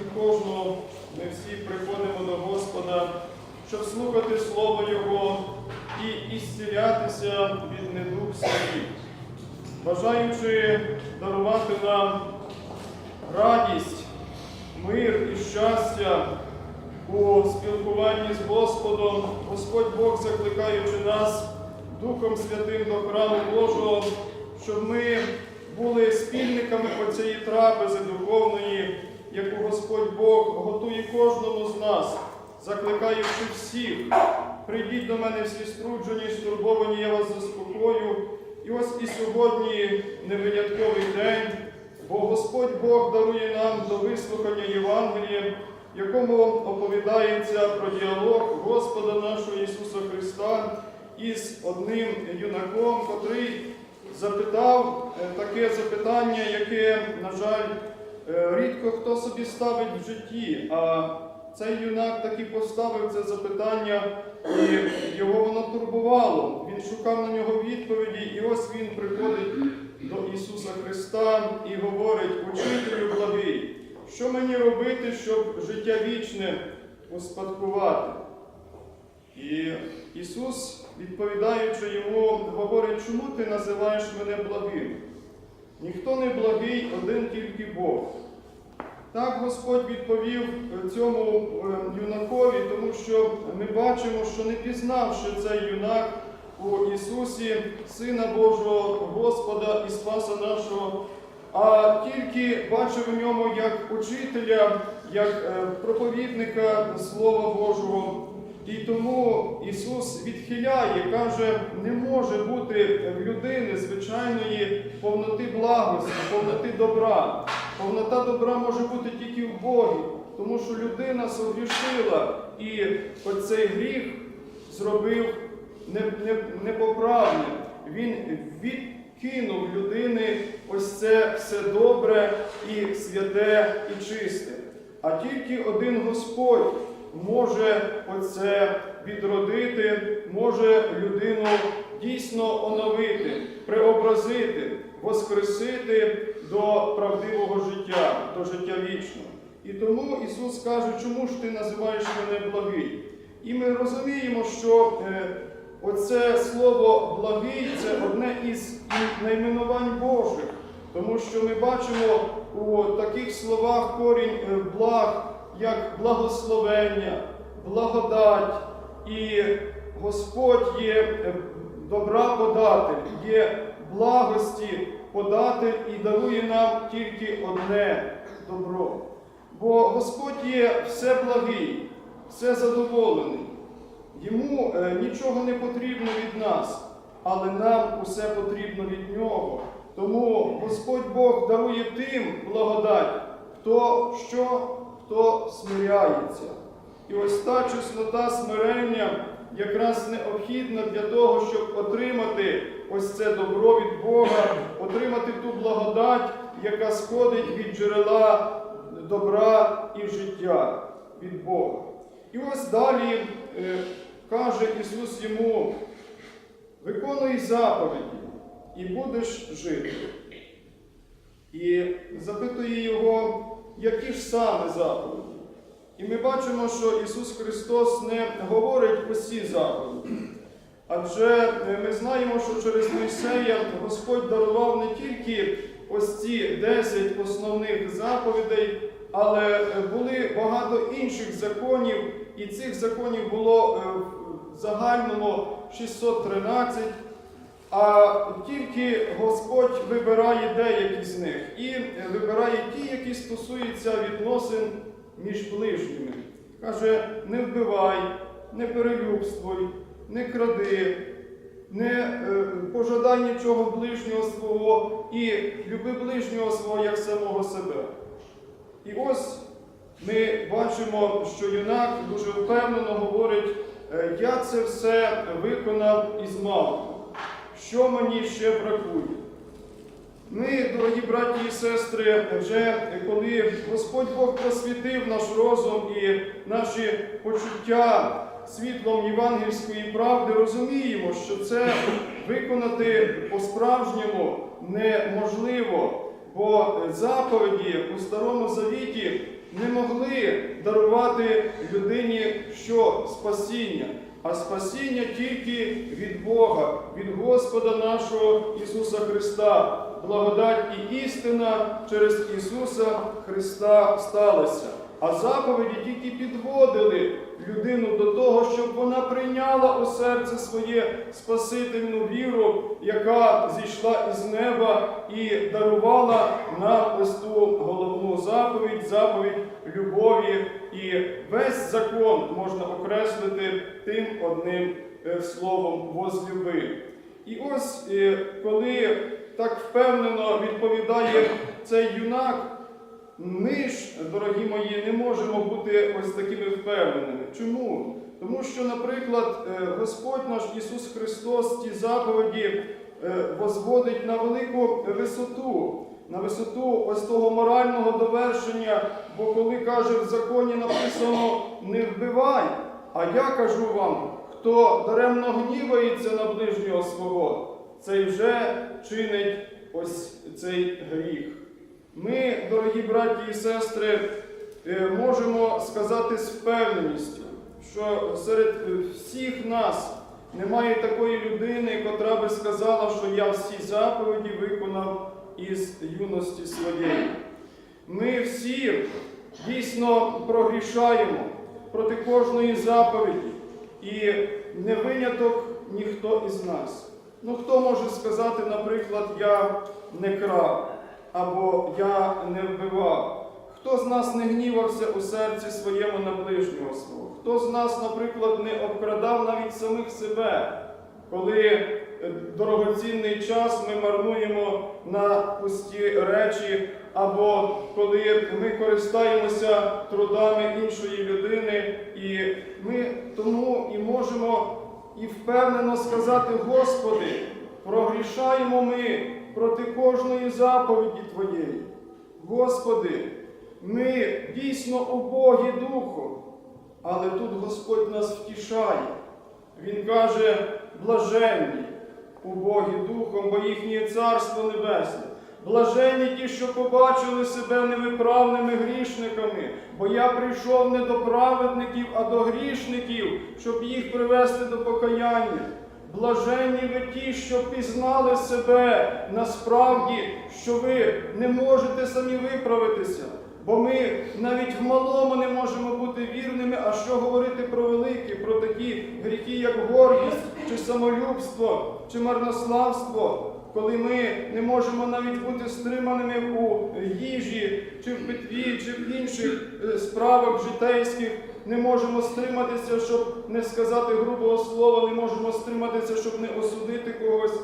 і кожного, ми всі приходимо до Господа, щоб слухати Слово Його і ісцілятися від недуг своїх, бажаючи дарувати нам радість, мир і щастя у спілкуванні з Господом, Господь Бог закликаючи нас Духом Святим до храму Божого, щоб ми були спільниками оцієї трапези духовної, яку Господь Бог готує кожному з нас, закликаючи всіх. Прийдіть до мене всі струджені, стурбовані, я вас заспокою. І ось і сьогодні невинятковий день, бо Господь Бог дарує нам до вислухання Євангелія, в якому оповідається про діалог Господа нашого Ісуса Христа із одним юнаком, котрий запитав е, таке запитання, яке, на жаль, рідко хто собі ставить в житті. А цей юнак таки поставив це запитання, і його воно турбувало. Він шукав на нього відповіді, і ось він приходить до Ісуса Христа і говорить: Учителю благий, що мені робити, щоб життя вічне успадкувати? І Ісус, відповідаючи йому, говорить, чому ти називаєш мене благим? Ніхто не благий, один тільки Бог. Так Господь відповів цьому е, юнакові, тому що ми бачимо, що не пізнавши цей юнак у Ісусі, Сина Божого, Господа і Спаса нашого, а тільки бачив у ньому як учителя, як е, проповідника Слова Божого. І тому Ісус відхиляє, каже, не може бути в людини звичайної повноти благості, повноти добра. Повнота добра може бути тільки в Богі, тому що людина согрішила і оцей гріх зробив не- не- Він відкинув людини ось це все добре і святе і чисте. А тільки один Господь може оце відродити, може людину дійсно оновити, преобразити, воскресити до правдивого життя, до життя вічного. І тому Ісус каже, чому ж ти називаєш мене благий? І ми розуміємо, що е, оце слово благий це одне із найменувань Божих, тому що ми бачимо у таких словах корінь е, благ, як благословення, благодать. І Господь є е, добра податель, є благості податель і дарує нам тільки одне добро. Бо Господь є все благий, все задоволений. Йому е, нічого не потрібно від нас, але нам усе потрібно від Нього. Тому Господь Бог дарує тим благодать, хто що, хто смиряється. І ось та чеснота смирення якраз необхідна для того, щоб отримати ось це добро від Бога, отримати ту благодать, яка сходить від джерела добра і життя від Бога. І ось далі е, каже Ісус йому: виконуй заповіді і будеш жити. І запитує його, які ж саме заповіді. І ми бачимо, що Ісус Христос не говорить усі заповіді. Адже е, ми знаємо, що через Мойсея Господь дарував не тільки ось ці 10 основних заповідей, але е, були багато інших законів, і цих законів було е, в загальному 613. А тільки Господь вибирає деякі з них і вибирає ті, які стосуються відносин між ближніми. Каже, не вбивай, не перелюбствуй, не кради, не е, пожадай нічого ближнього свого і люби ближнього свого як самого себе. І ось ми бачимо, що юнак дуже впевнено говорить, «Е, я це все виконав із малку. Що мені ще бракує? Ми, дорогі браті і сестри, вже коли Господь Бог просвітив наш розум і наші почуття світлом євангельської правди, розуміємо, що це виконати по-справжньому неможливо, бо заповіді у Старому Завіті не могли дарувати людині що спасіння, а спасіння тільки від Бога, від Господа нашого Ісуса Христа. Благодать і істина через Ісуса Христа сталася. А заповіді тільки підводили людину до того, щоб вона прийняла у серце своє спасительну віру, яка зійшла із неба і дарувала нам ось ту головну заповідь, заповідь любові. І весь закон можна окреслити тим одним е, словом возлюби. І ось е, коли так впевнено відповідає цей юнак. Ми ж, дорогі мої, не можемо бути ось такими впевненими. Чому? Тому що, наприклад, е, Господь наш Ісус Христос ті заповіді е, возводить на велику висоту, на висоту ось того морального довершення, бо коли каже в законі написано не вбивай, а я кажу вам, хто даремно гнівається на ближнього свого, цей вже чинить ось цей гріх. Ми, дорогі браті і сестри, е, можемо сказати з впевненістю, що серед е, всіх нас немає такої людини, котра би сказала, що я всі заповіді виконав із юності своєї. Ми всі дійсно прогрішаємо проти кожної заповіді, і не виняток ніхто із нас. Ну хто може сказати, наприклад, я не крав? Або я не вбивав. Хто з нас не гнівався у серці своєму на ближнього свого? Хто з нас, наприклад, не обкрадав навіть самих себе, коли е, дорогоцінний час ми марнуємо на пусті речі, або коли ми користаємося трудами іншої людини, і ми тому і можемо і впевнено сказати, Господи, прогрішаємо ми проти кожної заповіді Твоєї. Господи, ми дійсно убогі духом, але тут Господь нас втішає. Він каже, блаженні, убогі духом, бо їхнє царство небесне. Блаженні ті, що побачили себе невиправними грішниками, бо я прийшов не до праведників, а до грішників, щоб їх привести до покаяння. Блаженні ви ті, що пізнали себе. Насправді, що ви не можете самі виправитися, бо ми навіть в малому не можемо бути вірними, а що говорити про великі, про такі гріхи, як гордість, чи самолюбство, чи марнославство, коли ми не можемо навіть бути стриманими у їжі, чи в питві, чи в інших е, справах житейських не можемо стриматися, щоб не сказати грубого слова, не можемо стриматися, щоб не осудити когось.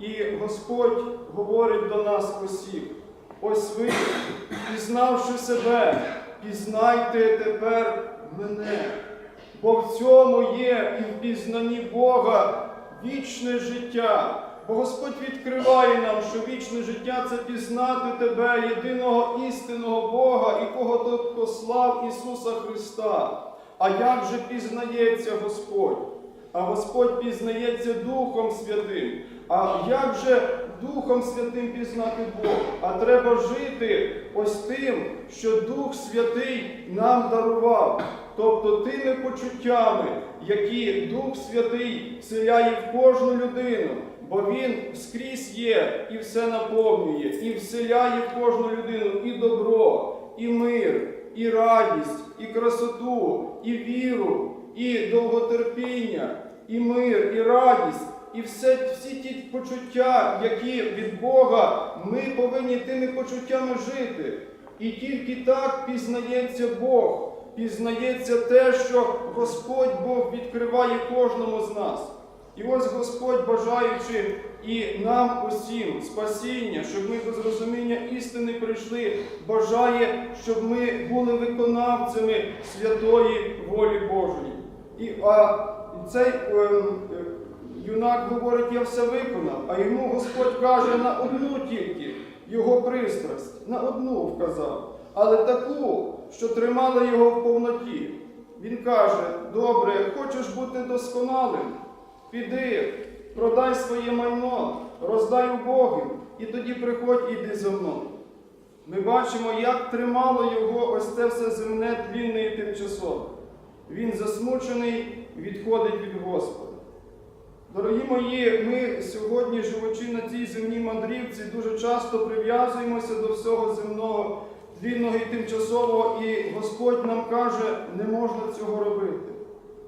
І Господь говорить до нас усіх. Ось ви, пізнавши себе, пізнайте тепер мене. Бо в цьому є і в пізнанні Бога вічне життя. Бо Господь відкриває нам, що вічне життя це пізнати тебе, єдиного істинного Бога, і кого ти послав Ісуса Христа. А як же пізнається Господь? А Господь пізнається Духом Святим. А як же Духом Святим пізнати Бога? А треба жити ось тим, що Дух Святий нам дарував. Тобто тими почуттями, які Дух Святий вселяє в кожну людину, бо Він скрізь є і все наповнює, і вселяє в кожну людину і добро, і мир, і радість, і красоту, і віру, і довготерпіння, і мир, і радість. І все, всі ті почуття, які від Бога, ми повинні тими почуттями жити. І тільки так пізнається Бог, пізнається те, що Господь Бог відкриває кожному з нас. І ось Господь, бажаючи і нам усім спасіння, щоб ми до зрозуміння істини прийшли, бажає, щоб ми були виконавцями святої волі Божої. І а цей е, юнак говорить, я все виконав, а йому Господь каже на одну тільки його пристрасть, на одну вказав, але таку, що тримала його в повноті. Він каже: добре, хочеш бути досконалим? Піди, продай своє майно, роздай убогим, і тоді приходь і йди мною. ми бачимо, як тримало його ось це все земне тлінне і тимчасове. Він засмучений, відходить від Господа. Дорогі мої, ми сьогодні, живучи на цій земній мандрівці, дуже часто прив'язуємося до всього земного, тлінного і тимчасового, і Господь нам каже, не можна цього робити.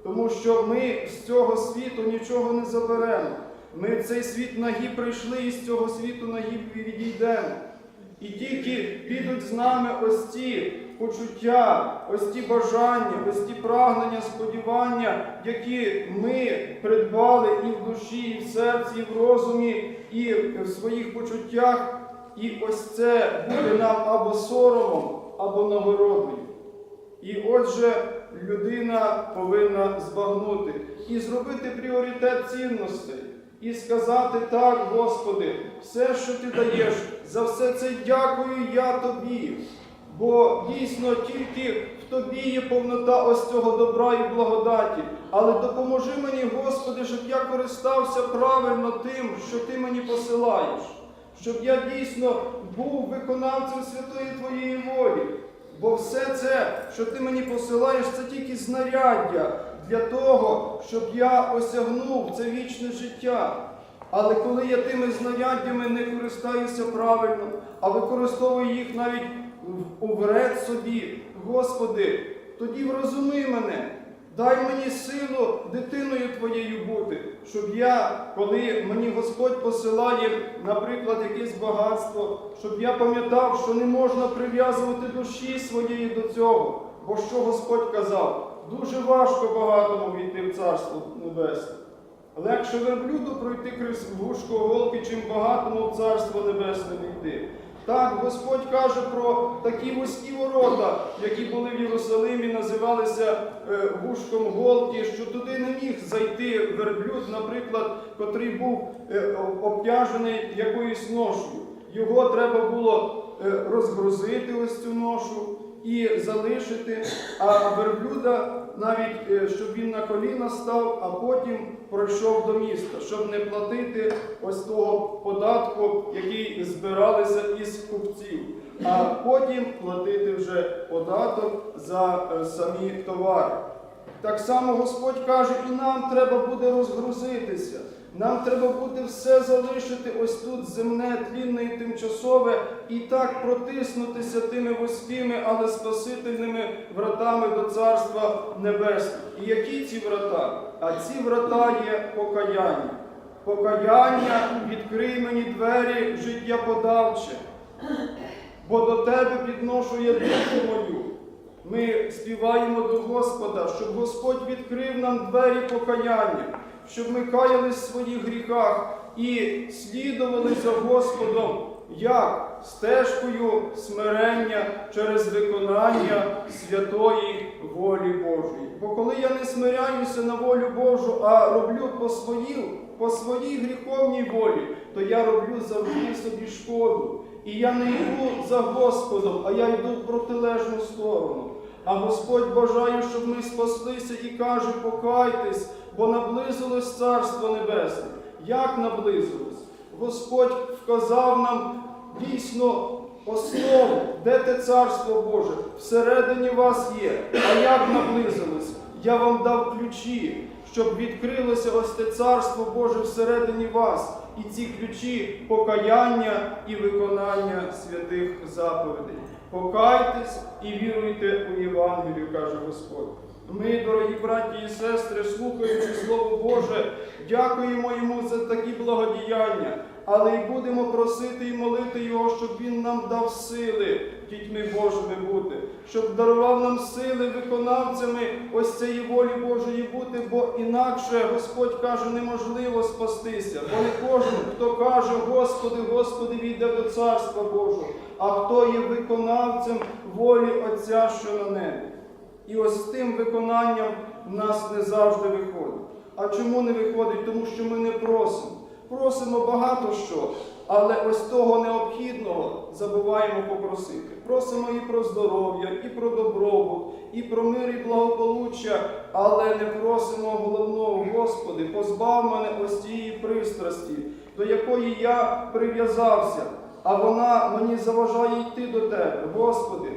Тому що ми з цього світу нічого не заберемо. Ми в цей світ нагі прийшли і з цього світу нагі відійдемо. І тільки підуть з нами ось ці почуття, ось ті бажання, ось ті прагнення, сподівання, які ми придбали і в душі, і в серці, і в розумі, і в своїх почуттях. І ось це буде нам або соромом, або нагородою. І отже, людина повинна збагнути і зробити пріоритет цінностей, і сказати так, Господи, все, що ти даєш, за все це дякую я тобі. Бо дійсно тільки в тобі є повнота ось цього добра і благодаті. Але допоможи мені, Господи, щоб я користався правильно тим, що ти мені посилаєш, щоб я дійсно був виконавцем святої Твоєї волі. Бо все це, що ти мені посилаєш, це тільки знаряддя для того, щоб я осягнув це вічне життя. Але коли я тими знаряддями не користаюся правильно, а використовую їх навіть у вред собі, Господи, тоді врозуми мене, дай мені силу дитиною Твоєю бути, щоб я, коли мені Господь посилає, наприклад, якесь багатство, щоб я пам'ятав, що не можна прив'язувати душі своєї до цього. Бо що Господь казав? Дуже важко багатому війти в Царство Небесне. Легше верблюду пройти крізь вушко голки, чим багатому в Царство Небесне війти. Так, Господь каже про такі вузькі ворота, які були в Єрусалимі, називалися е, вушком голки, що туди не міг зайти верблюд, наприклад, котрий був е, обтяжений якоюсь ношою. Його треба було е, розгрузити ось цю ношу і залишити, а верблюда навіть е, щоб він на коліна став, а потім пройшов до міста, щоб не платити ось того податку, який збиралися із купців, а потім платити вже податок за е, самі товари. Так само Господь каже, і нам треба буде розгрузитися. Нам треба буде все залишити ось тут земне, тлінне і тимчасове, і так протиснутися тими вузькими, але спасительними вратами до Царства Небесного. І які ці врата? А ці врата є покаяння. Покаяння, відкрий мені двері життя подавче, бо до тебе підношу я душу мою. Ми співаємо до Господа, щоб Господь відкрив нам двері покаяння, щоб ми каялись в своїх гріхах і слідували за Господом як стежкою смирення через виконання святої волі Божої. Бо коли я не смиряюся на волю Божу, а роблю по своїй, по своїй гріховній волі, то я роблю завжди собі шкоду. І я не йду за Господом, а я йду в протилежну сторону. А Господь бажає, щоб ми спаслися і каже, покайтесь, бо наблизилось Царство Небесне. Як наблизилось? Господь вказав нам дійсно основу, де те Царство Боже. Всередині вас є. А як наблизилось? Я вам дав ключі, щоб відкрилося ось те Царство Боже всередині вас. І ці ключі покаяння і виконання святих заповідей. Покайтесь і віруйте у Євангелію, каже Господь. Ми, дорогі браті і сестри, слухаючи Слово Боже, дякуємо Йому за такі благодіяння, але й будемо просити і молити Його, щоб Він нам дав сили дітьми Божими бути, щоб дарував нам сили виконавцями ось цієї волі Божої бути, бо інакше Господь каже, неможливо спастися. Бо не кожен, хто каже, Господи, Господи, війде до Царства Божого, а хто є виконавцем волі Отця, що на небі. І ось з тим виконанням в нас не завжди виходить. А чому не виходить? Тому що ми не просимо. Просимо багато що, але ось того необхідного забуваємо попросити. Просимо і про здоров'я, і про добробут, і про мир і благополуччя, але не просимо головного, Господи, позбав мене ось цієї пристрасті, до якої я прив'язався. а вона мені заважає йти до тебе. Господи,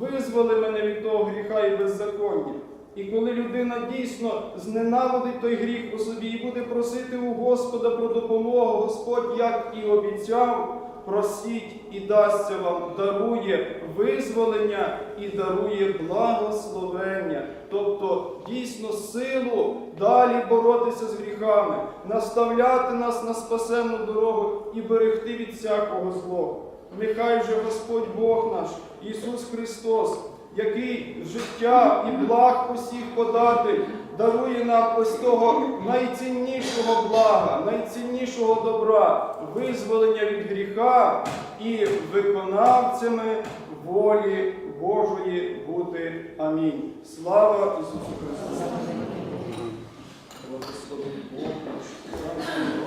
визволи мене від того гріха і беззаконня. І коли людина дійсно зненавидить той гріх у собі і буде просити у Господа про допомогу, Господь, як і обіцяв, просіть і дасться вам, дарує визволення і дарує благословення, тобто дійсно силу далі боротися з гріхами, наставляти нас на спасенну дорогу і берегти від всякого злого. Нехай же Господь Бог наш, Ісус Христос, який життя і благ усіх податель, дарує нам ось того найціннішого блага, найціннішого добра, визволення від гріха і виконавцями волі Божої бути. Амінь. Слава Ісусу Христу! Благослови Бог наш.